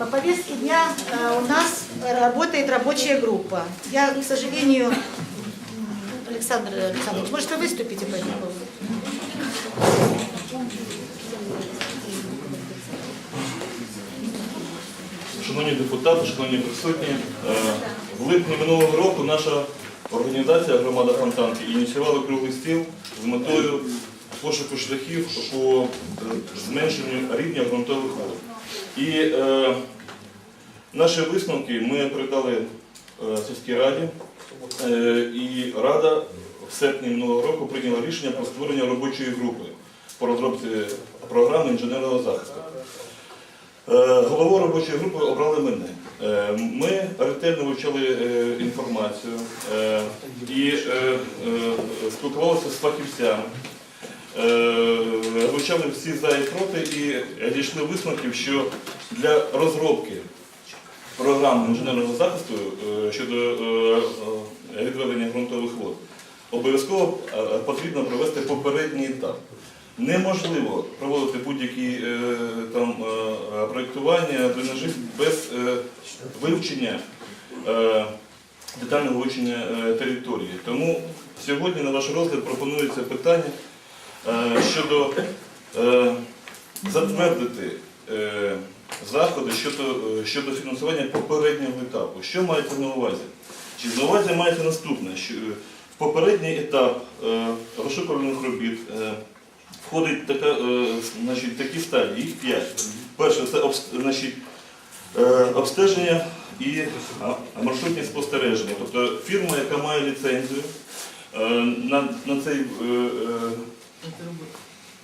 По повестке дня э, у нас работает рабочая группа. Я, к сожалению, м, Александр Александрович, может, вы выступите по этому поводу? Шановні депутати, шановні присутні, е, в липні минулого року наша організація Громада Фонтанки ініціювала круглий стіл з метою пошуку шляхів по е, зменшенню рівня ґрунтових вод. І е, наші висновки ми передали е, сільській раді, е, і Рада в серпні минулого року прийняла рішення про створення робочої групи по розробці програми інженерного захисту. Е, Голову робочої групи обрали мене. Е, Ми ретельно вивчали е, інформацію і спілкувалися з фахівцями, е, вивчали всі за і проти і дійшли висновків, що для розробки програми інженерного захисту е, щодо е, е, відведення ґрунтових вод обов'язково е, потрібно провести попередній етап. Неможливо проводити будь-які е, е, проєктування дренажі без е, вивчення е, детального вивчення е, території. Тому сьогодні на ваш розгляд пропонується питання е, щодо е, затвердити е, заходи щодо, е, щодо фінансування попереднього етапу. Що мається на увазі? Чи на увазі мається наступне, що е, в попередній етап е, розшукувальних робіт е, входить така, е, значить, такі стадії, їх п'ять. Перше це значить, е, обстеження і маршрутні спостереження. Тобто фірма, яка має ліцензію е, на, на цей.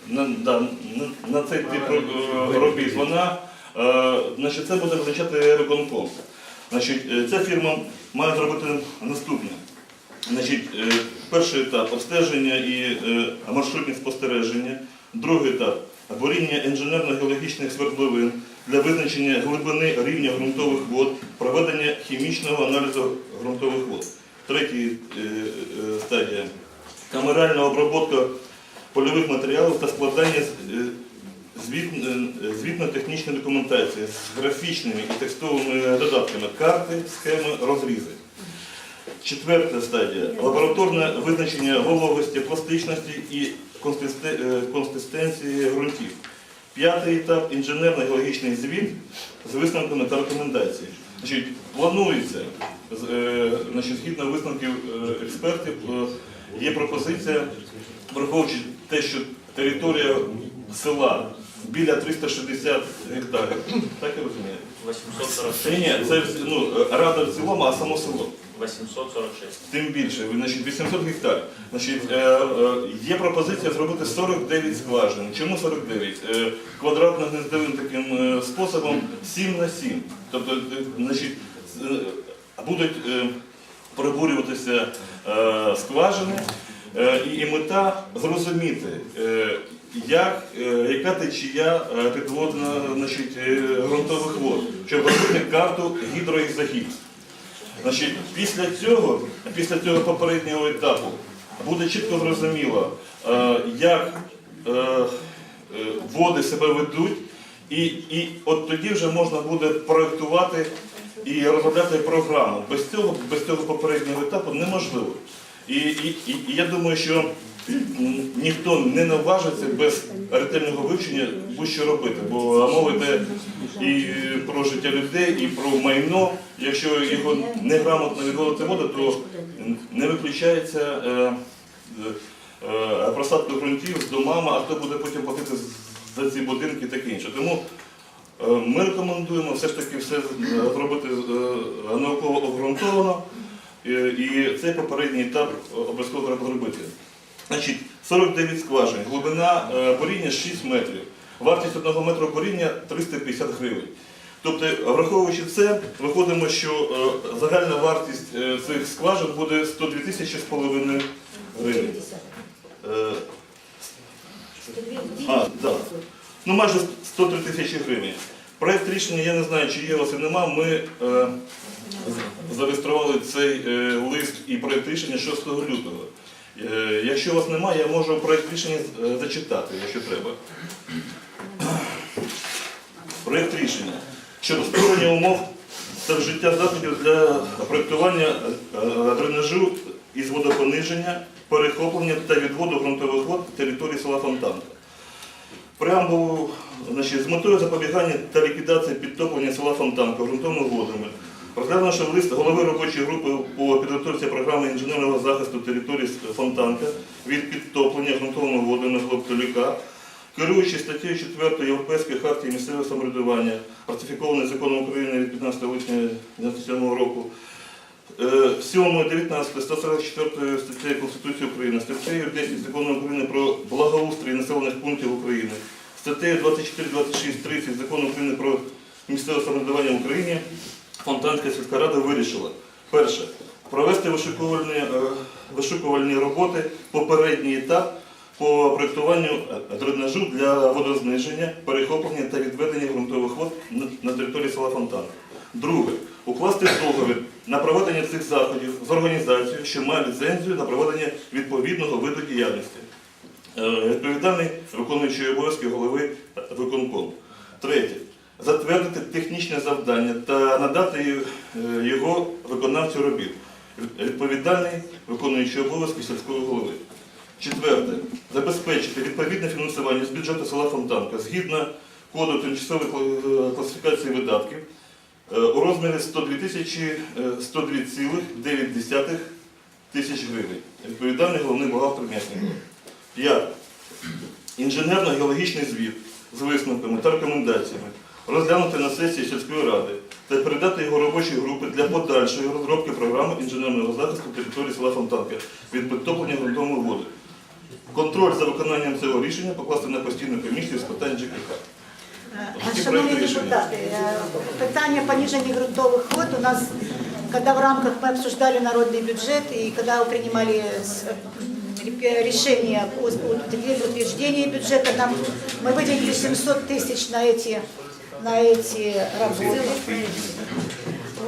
На, да, на, на цей тип робіт, вона, е, значить, це буде визначати виконком. Значить, е, ця фірма має зробити наступне. Значить, е, перший етап обстеження і е, маршрутні спостереження, другий етап буріння інженерно-геологічних свердловин для визначення глибини рівня ґрунтових вод, проведення хімічного аналізу ґрунтових вод. Третій е, е, стадія камеральна обробка польових матеріалів та складання е, е, звітно-технічної документації з графічними і текстовими додатками карти, схеми, розрізи. Четверта стадія лабораторне визначення вологості, пластичності і е, консистенції ґрунтів. П'ятий етап інженерно-геологічний звіт з висновками та рекомендаціями. Значить, планується, е, значить, згідно висновків е, експертів, е, є пропозиція, враховуючи те, що територія села біля 360 гектарів. Так я розумію? 846. Ні, ні, це ну, рада в цілому, а само село. 846. Тим більше, значить, 800 гектарів. Значить, е, е, є пропозиція зробити 49 скважин. Чому 49? Е, квадратно-гнездовим таким е, способом 7 на 7. Тобто, е, значить, е, будуть е, пробурюватися е, скважини, е, і, і мета зрозуміти, е, як, е, яка течія е, підводна значить, е, ґрунтових вод, щоб робити карту гідроізогіб. Значить, після цього, після цього попереднього етапу буде чітко зрозуміло, е, як е, е, води себе ведуть, і, і от тоді вже можна буде проєктувати і розробляти програму. Без цього, без цього попереднього етапу неможливо. І, і, і, я думаю, що ніхто не наважиться без ретельного вивчення будь-що робити, бо мова йде і про життя людей, і про майно. Якщо його неграмотно відводити воду, то не виключається е, е, просадка ґрунтів з домами, а хто буде потім платити за ці будинки і таке інше. Тому е, ми рекомендуємо все ж таки все зробити е, науково обґрунтовано. І цей попередній етап обов'язково треба зробити. Значить, 49 скважин, глибина е, боріння 6 метрів. Вартість одного метру боріння 350 гривень. Тобто, враховуючи це, виходимо, що е, загальна вартість е, цих скважин буде 102 тисячі з половиною гривень. Е, а, да. Ну, майже 103 тисячі гривень. Проєкт рішення, я не знаю, чи є у вас і нема. Ми е, зареєстрували цей е, лист і проєкт рішення 6 лютого. Е, якщо у вас немає, я можу проєкт рішення е, зачитати, якщо треба. Проєкт рішення. щодо створення умов та вжиття заходів для проєктування е, дренажу із водопониження, перехоплення та відводу ґрунтових вод території села Фонтанка. Преамбулу значить, з метою запобігання та ліквідації підтоплення села Фонтанка ґрунтовими водами, розглянувши лист голови робочої групи по підготовці програми інженерного захисту території Фонтанка від підтоплення ґрунтовими водами Глоптоліка, керуючи статтею 4 Європейської хартії місцевого самоврядування, ратифікованої законом України від 15 липня 1997 року, Е, 7, 19, 144 статтею Конституції України, статтею 10 Закону України про благоустрій населених пунктів України, статтею 24, 26, 30 Закону України про місцеве самоврядування в Україні, Фонтанська сільська рада вирішила. Перше. Провести вишукувальні, е, вишукувальні роботи, попередній етап по проєктуванню е, дренажу для водозниження, перехоплення та відведення ґрунтових вод на- території села Фонтанка. Друге. Укласти договір на проведення цих заходів з організацією, що має ліцензію на проведення відповідного виду діяльності. Е, Відповідальний виконуючий обов'язки голови виконкому. Третє. Затвердити технічне завдання та надати е, його виконавцю робіт. Відповідальний виконуючий обов'язки сільського голови. Четверте. Забезпечити відповідне фінансування з бюджету села Фонтанка згідно коду тимчасової класифікації видатків е, у розмірі 102 тисячі е, 102,9 тисяч гривень. Відповідальний головний бухгалтер М'ясников. П'яте. Інженерно-геологічний звіт з висновками та рекомендаціями розглянути на сесії сільської ради та передати його робочій групі для подальшої розробки програми інженерного захисту території села Фонтанка від підтоплення ґрунтової води. Контроль за виконанням цього рішення покласти на постійну комісію з питань ЖКХ. Такі Шановні проекти рішення. депутати, е, питання пониження ґрунтових вод у нас, когда в рамках мы обсуждали народный бюджет и когда принимали с- э, решение о утверждении бюджета, нам, мы выделили 700 тысяч на эти, на эти работы.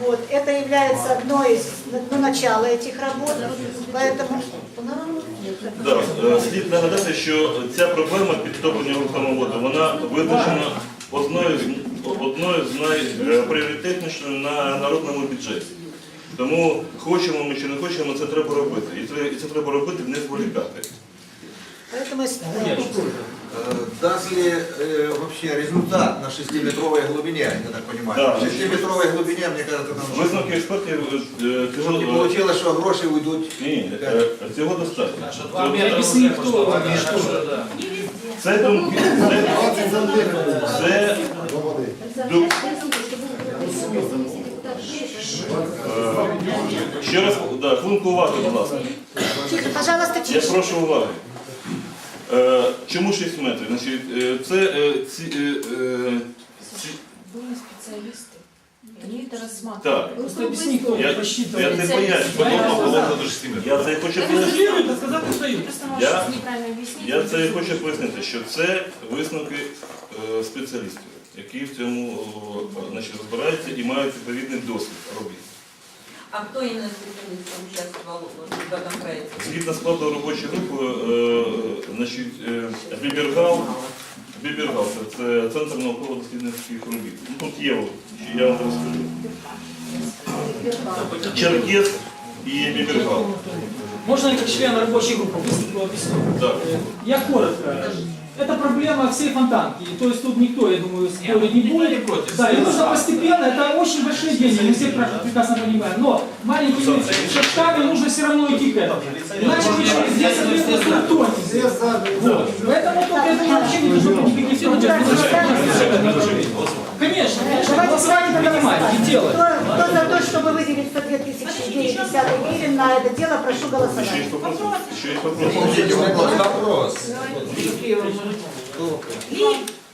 Вот. Это является одной из, ну, начало этих работ, поэтому Да, е, слід нагадати, що ця проблема підтоплення рухомої води, вона визначена одною, з- одною з найпріоритетніших на народному бюджеті. Тому хочемо ми чи не хочемо, це треба робити. І це, і це треба робити не зволікати. Поэтому э, Э, Даст ли э, вообще результат на 6-метровой глубине, я так понимаю? Да. В 6-метровой глубине, мне кажется, нам Висновки експертів е, Чтобы цього не получилось, что гроши уйдут. ні, ні, е, цього достатньо. Объясни, кто это, что да. Це думки, це, це ду- е, ще раз, да, хвилинку уваги, будь ласка. пожалуйста, Я тише. прошу уваги. Е, чому 6 метрів? Значить, е, це е, ці, е, е, ці, Были специалисты, они это рассматривали. так. Просто объясни, кто Я, это я посчитывает. це поясню. Я це і хочу пояснити. Контролирует, а сказать не дают. Просто Я- можешь щось неправильно объяснить. Я це і хочу пояснити, що це висновки е, спеціалістів, які в цьому о, значить, розбираються і мають відповідний досвід робіт. А кто именно специалистом участвовал вот в этом проекте? Згідно складу робочої групи, е, значить, е, Бібергал, Бібергал це, це Центр науково-дослідницьких робіт. Ну, Тут є, от, я вам розкажу. Черкес і Бібергал. Можно я как член рабочей группы быстренько объясню? Так. Я коротко. Это проблема всей фонтанки. То есть тут никто, я думаю, спорить не будет. Да, и нужно постепенно, это очень большие деньги, мы все пр- прекрасно понимаем. Но маленькими шажками нужно все равно идти к этому. Иначе мы через 10 лет просто утонем. Вот. Поэтому тут, я думаю, вообще не должно быть никаких проблем. Конечно, конечно, Давайте голосование давайте принимать и Кто, делать. кто за то, чтобы выделить 102 тысячи 90 гривен на это дело, прошу Ще голосовать. є вопроси? Ще є вопроси? Подождите, вопрос. вопрос.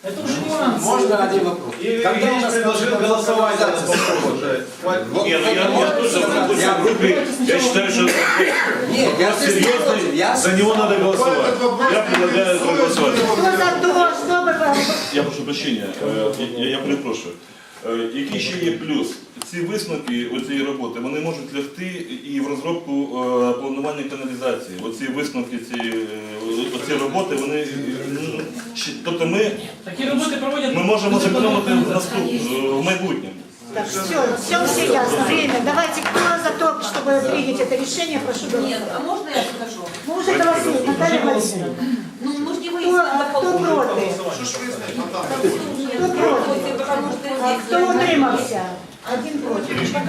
Это уже нюансы. Можно один вопрос? Когда у нас предложил голосовать за Ні, ну я, я тоже в рабочей группе, я считаю, что Нет, я серьезно. Я за него надо голосовать. Я предлагаю проголосовать. Кто за то, чтобы... Я прошу прощения, е, я, я перепрошую. Е, Який ще є плюс? Ці висновки цієї роботи вони можуть лягти і в розробку е, планування каналізації. Оці висновки, ці, е, оці роботи, вони е, ну, ще- тобто ми, Такі роботи проводять... ми можемо зекономити в наступ в майбутньому. Так, все, все, все ясно. Время. Давайте, кто за то, чтобы принять это решение, прошу Нет, голосовать. а можно я скажу? Мы уже голосуем, Наталья Владимировна. Ну, мы же Кто, а против? против, потому что А кто утримався? Один розуміння.